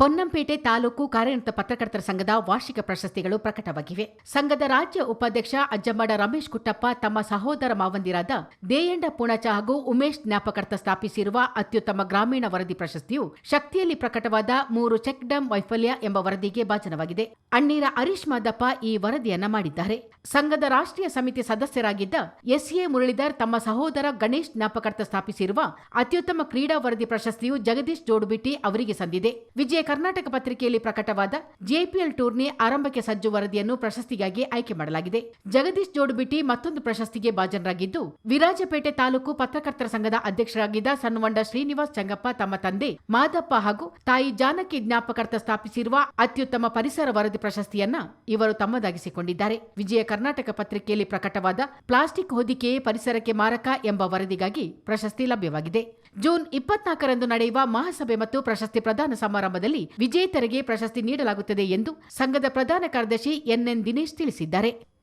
ಪೊನ್ನಂಪೇಟೆ ತಾಲೂಕು ಕಾರ್ಯನಿರತ ಪತ್ರಕರ್ತರ ಸಂಘದ ವಾರ್ಷಿಕ ಪ್ರಶಸ್ತಿಗಳು ಪ್ರಕಟವಾಗಿವೆ. ಸಂಘದ ರಾಜ್ಯ ಉಪಾಧ್ಯಕ್ಷ ಅಜ್ಜಮ್ಮಡ ರಮೇಶ್ ಕುಟ್ಟಪ್ಪ, ತಮ್ಮ ಸಹೋದರ ಮಾವಂದಿರಾದ ದೇಯಂಡ ಪೂಣಚ ಹಾಗೂ ಉಮೇಶ್ ಜ್ಞಾಪಕರ್ತ ಸ್ಥಾಪಿಸಿರುವ ಅತ್ಯುತ್ತಮ ಗ್ರಾಮೀಣ ವರದಿ ಪ್ರಶಸ್ತಿಯು ಶಕ್ತಿಯಲ್ಲಿ ಪ್ರಕಟವಾದ ಮೂರು ಚೆಕ್ ಡ್ಯಾಂ ವೈಫಲ್ಯ ಎಂಬ ವರದಿಗೆ ಭಾಜನವಾಗಿದೆ. ಅಣ್ಣೀರ ಹರೀಶ್ ಮಾದಪ್ಪ ಈ ವರದಿಯನ್ನ ಮಾಡಿದ್ದಾರೆ. ಸಂಘದ ರಾಷ್ಟ್ರೀಯ ಸಮಿತಿ ಸದಸ್ಯರಾಗಿದ್ದ ಎಸ್ಎ ಮುರಳೀಧರ್ ತಮ್ಮ ಸಹೋದರ ಗಣೇಶ್ ಜ್ಞಾಪಕರ್ತ ಸ್ಥಾಪಿಸಿರುವ ಅತ್ಯುತ್ತಮ ಕ್ರೀಡಾ ವರದಿ ಪ್ರಶಸ್ತಿಯು ಜಗದೀಶ್ ಜೋಡುಬಿಟ್ಟಿ ಅವರಿಗೆ ಸಂದಿದೆ. ವಿಜಯ ಕರ್ನಾಟಕ ಪತ್ರಿಕೆಯಲ್ಲಿ ಪ್ರಕಟವಾದ ಜೆಪಿಎಲ್ ಟೂರ್ನಿ ಆರಂಭಕ್ಕೆ ಸಜ್ಜು ವರದಿಯನ್ನು ಪ್ರಶಸ್ತಿಗಾಗಿ ಆಯ್ಕೆ ಮಾಡಲಾಗಿದೆ. ಜಗದೀಶ್ ಜೋಡುಬಿಟ್ಟಿ ಮತ್ತೊಂದು ಪ್ರಶಸ್ತಿಗೆ ಭಾಜನರಾಗಿದ್ದು, ವಿರಾಜಪೇಟೆ ತಾಲೂಕು ಪತ್ರಕರ್ತರ ಸಂಘದ ಅಧ್ಯಕ್ಷರಾಗಿದ್ದ ಸನ್ವಂಡ ಶ್ರೀನಿವಾಸ್ ಚಂಗಪ್ಪ ತಮ್ಮ ತಂದೆ ಮಾದಪ್ಪ ಹಾಗೂ ತಾಯಿ ಜಾನಕಿ ಜ್ಞಾಪಕರ್ತ ಸ್ಥಾಪಿಸಿರುವ ಅತ್ಯುತ್ತಮ ಪರಿಸರ ವರದಿ ಪ್ರಶಸ್ತಿಯನ್ನ ಇವರು ತಮ್ಮದಾಗಿಸಿಕೊಂಡಿದ್ದಾರೆ. ವಿಜಯ ಕರ್ನಾಟಕ ಪತ್ರಿಕೆಯಲ್ಲಿ ಪ್ರಕಟವಾದ ಪ್ಲಾಸ್ಟಿಕ್ ಹೊದಿಕೆಯೇ ಪರಿಸರಕ್ಕೆ ಮಾರಕ ಎಂಬ ವರದಿಗಾಗಿ ಪ್ರಶಸ್ತಿ ಲಭ್ಯವಾಗಿದೆ. ಜೂನ್ ಇಪ್ಪತ್ನಾಲ್ಕರಂದು ನಡೆಯುವ ಮಹಾಸಭೆ ಮತ್ತು ಪ್ರಶಸ್ತಿ ಪ್ರದಾನ ಸಮಾರಂಭದಲ್ಲಿ ವಿಜೇತರಿಗೆ ಪ್ರಶಸ್ತಿ ನೀಡಲಾಗುತ್ತದೆ ಎಂದು ಸಂಘದ ಪ್ರಧಾನ ಕಾರ್ಯದರ್ಶಿ ಎನ್ಎನ್ ದಿನೇಶ್ ತಿಳಿಸಿದ್ದಾರೆ.